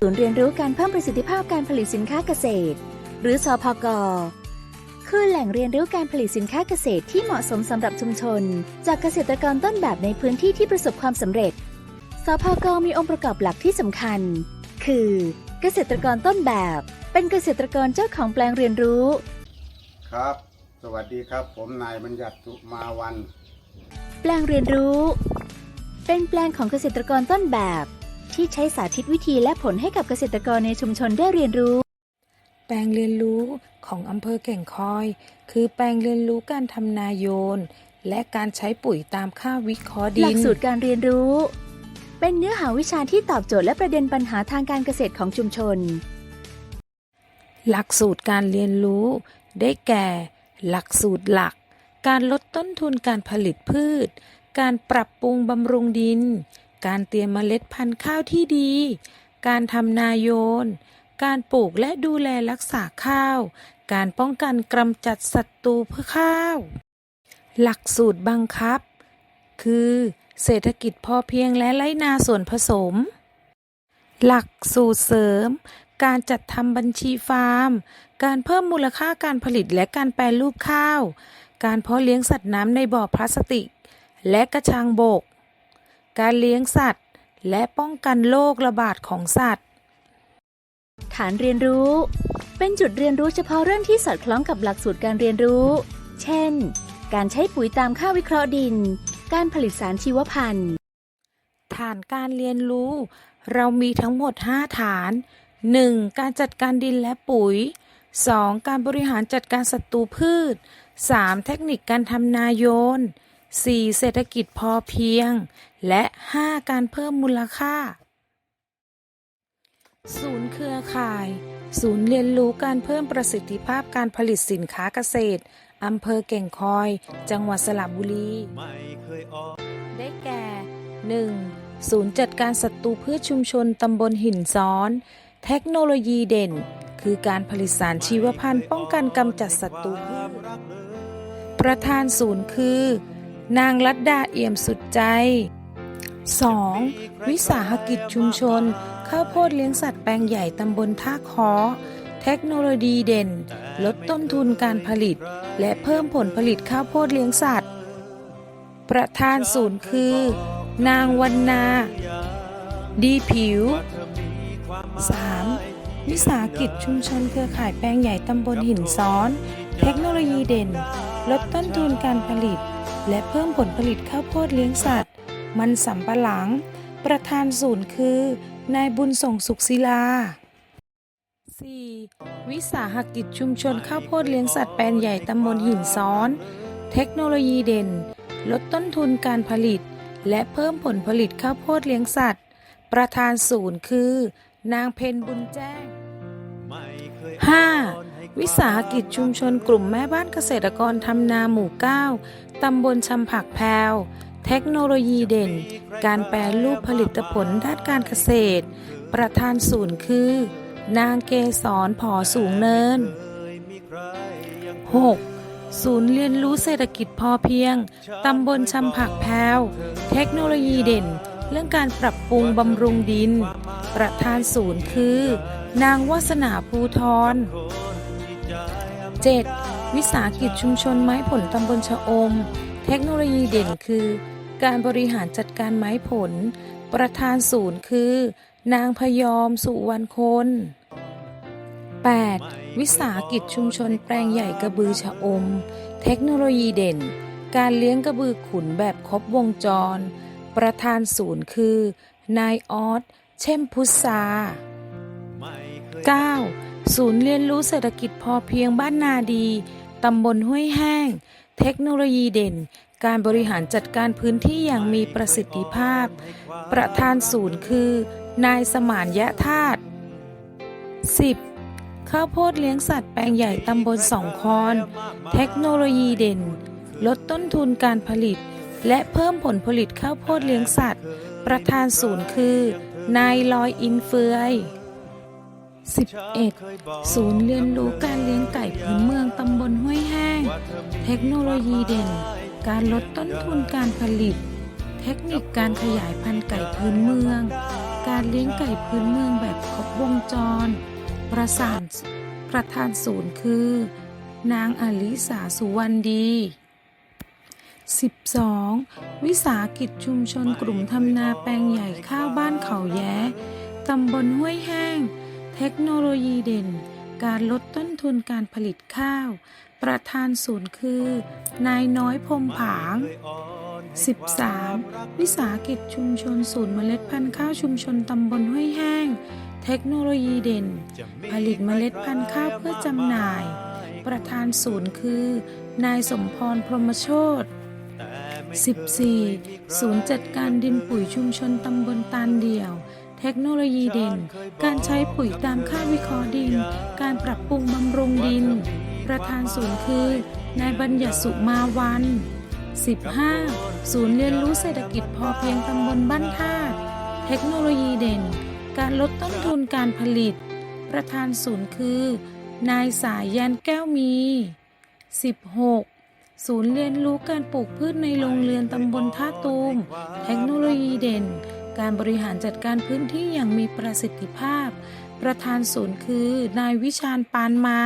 ศูนย์เรียนรู้การเพิ่มประสิทธิภาพการผลิตสินค้าเกษตร หรือสพกคือแหล่งเรียนรู้การผลิตสินค้าเกษตรที่เหมาะสมสำหรับชุมชน จากเกษตรกรต้นแบบในพื้นที่ที่ประสบความสำเร็จ สพกมีองค์ประกอบหลักที่สำคัญ คือ เกษตรกรต้นแบบ เป็นเกษตรกรเจ้าของแปลงเรียนรู้ ครับ สวัสดีครับ ผมนายบัญญัติสุมาวัน แปลงเรียนรู้ เป็นแปลงของเกษตรกรต้นแบบ ที่ใช้สาธิตวิธีและผลให้กับเกษตรกรในชุมชนได้เรียนรู้ แปลงเรียนรู้ของอำเภอแก่งคอย คือแปลงเรียนรู้การทำนาโยน และการใช้ปุ๋ยตามค่าวิเคราะห์ดิน หลักสูตรการเรียนรู้ เป็นเนื้อหาวิชาที่ตอบโจทย์และประเด็นปัญหาทางการเกษตรของชุมชน หลักสูตรการเรียนรู้ ได้แก่ หลักสูตรหลัก การลดต้นทุนการผลิตพืช การปรับปรุงบำรุงดิน การเตรียมเมล็ดพันธุ์ข้าวที่ดี การทำนาโยน การปลูกและดูแลรักษาข้าว การป้องกันกำจัดศัตรูเพื่อข้าว หลักสูตรบังคับ คือเศรษฐกิจพอเพียงและไรนาส่วนผสม หลักสูตรเสริม การจัดทำบัญชีฟาร์ม การเพิ่มมูลค่าการผลิตและการแปรรูปข้าว การเพาะเลี้ยงสัตว์น้ำในบ่อพลาสติก และกระชังบก การเลี้ยงสัตว์ และป้องกันโรคระบาดของสัตว์ ฐานเรียนรู้ เป็นจุดเรียนรู้เฉพาะเรื่องที่สอดคล้องกับหลักสูตรการเรียนรู้ เช่น การใช้ปุ๋ยตามค่าวิเคราะห์ดิน การผลิตสารชีวพันธุ์ ฐานการเรียนรู้ เรามีทั้งหมด 5 ฐาน 1. การจัดการดินและปุ๋ย 2. การบริหารจัดการศัตรูพืช 3. เทคนิคการทำนาโยน 4. เศรษฐกิจพอเพียง และ 5. การเพิ่มมูลค่า ศูนย์เครือข่าย ศูนย์เรียนรู้การเพิ่มประสิทธิภาพการผลิตสินค้าเกษตรอำเภอเก่งคอย จังหวัดสระบุรี ได้แก่ 1. ศูนย์จัดการศัตรูพืชชุมชนตำบลหินซ้อน เทคโนโลยีเด่น คือการผลิตสารชีวพันธุ์ป้องกันกำจัดศัตรูพืชประธานศูนย์คือ นางรัตดาเอี่ยมสุดใจ 2. วิสาหกิจชุมชน ข้าวโพดเลี้ยงสัตว์แปลงใหญ่ตำบลท่าคอเทคโนโลยีเด่น ลดต้นทุนการผลิต และเพิ่มผลผลิตข้าวโพดเลี้ยงสัตว์ ประธานศูนย์คือ นางวันนา ดีผิว 3. วิสาหกิจชุมชนเครือข่ายแปลงใหญ่ตำบลหินซ้อน เทคโนโลยีเด่น ลดต้นทุนการผลิต และเพิ่มผลผลิตข้าวโพดเลี้ยงสัตว์ มันสำปะหลัง ประธานศูนย์คือ นายบุญส่งสุขศิลา 4. วิสาหกิจชุมชนข้าวโพดเลี้ยงสัตว์แปลงใหญ่ตำบลหินซ้อน เทคโนโลยีเด่น ลดต้นทุนการผลิต และเพิ่มผลผลิตข้าวโพดเลี้ยงสัตว์ ประธานศูนย์คือ นางเพนบุญแจ้ง 5. วิสาหกิจชุมชนกลุ่มแม่บ้านเกษตรกรทำนาหมู่ 9 ตำบลชำผักแพวเทคโนโลยีเด่น การแปรรูปผลิตผลด้านการเกษตร ประธานศูนย์คือ นางเกษรผอสูงเนิน 6. ศูนย์เรียนรู้เศรษฐกิจพอเพียง ตำบลชำผักแพวเทคโนโลยีเด่น เรื่องการปรับปรุงบำรุงดิน ประธานศูนย์คือ นางวาสนาภูทร 7. วิสาหกิจชุมชนไม้ผลตำบลชะอม เทคโนโลยีเด่นคือ การบริหารจัดการไม้ผล ประธานศูนย์คือ นางพยอมสุวรรณคน 8. วิสาหกิจชุมชนแปลงใหญ่กระบือชะอม เทคโนโลยีเด่น การเลี้ยงกระบือขุนแบบครบวงจร ประธานศูนย์คือ นายออสเช่มพุทธา 9. ศูนย์เรียนรู้เศรษฐกิจพอเพียงบ้านนาดี ตำบลห้วยแห้ง เทคโนโลยีเด่น การบริหารจัดการพื้นที่อย่างมีประสิทธิภาพ ประธานศูนย์คือ นายสมานยะธาตุ 10. ข้าวโพดเลี้ยงสัตว์แปลงใหญ่ตำบลสองคอน เทคโนโลยีเด่น ลดต้นทุนการผลิต และเพิ่มผลผลิตข้าวโพดเลี้ยงสัตว์ ประธานศูนย์คือ นายลอยอินเฟือย 11. ศูนย์เรียนรู้การเลี้ยงไก่พื้นเมืองตำบลห้วยแห้ง เทคโนโลยีเด่น การลดต้นทุนการผลิต เทคนิคการขยายพันธุ์ไก่พื้นเมือง การเลี้ยงไก่พื้นเมืองแบบครบวงจร ประสานประธานศูนย์คือ นางอลิสาสุวรรณดี 12. วิสาหกิจชุมชนกลุ่มทำนาแปลงใหญ่ข้าวบ้านเขาแย้ตำบลห้วยแห้ง เทคโนโลยีเด่น การลดต้นทุนการผลิตข้าว ประธานศูนย์คือ นายน้อยพมผาง 13. วิสาหกิจชุมชนศูนย์เมล็ดพันธุ์ข้าวชุมชนตำบลห้วยแห้ง เทคโนโลยีเด่น ผลิตเมล็ดพันธุ์ข้าวเพื่อจำหน่าย ประธานศูนย์คือ นายสมพรพรหมโชต 14. ศูนย์จัดการดินปุ๋ยชุมชนตำบลตาลเดี่ยว เทคโนโลยีเด่นการใช้ปุ๋ยตามค่าวิเคราะห์ดิน การปรับปรุงบำรุงดิน ประธานศูนย์คือนายบัญญัติสุมาวัน 15. ศูนย์เรียนรู้เศรษฐกิจพอเพียงตำบลบ้านธาเทคโนโลยีเด่น การลดต้นทุนการผลิต ประธานศูนย์คือ นายสายยันแก้วมี 16. ศูนย์เรียนรู้การปลูกพืชในโรงเรือนตำบลท่าตูม เทคโนโลยีเด่น การบริหารจัดการพื้นที่อย่างมีประสิทธิภาพ ประธานศูนย์คือ นายวิชาญปานมา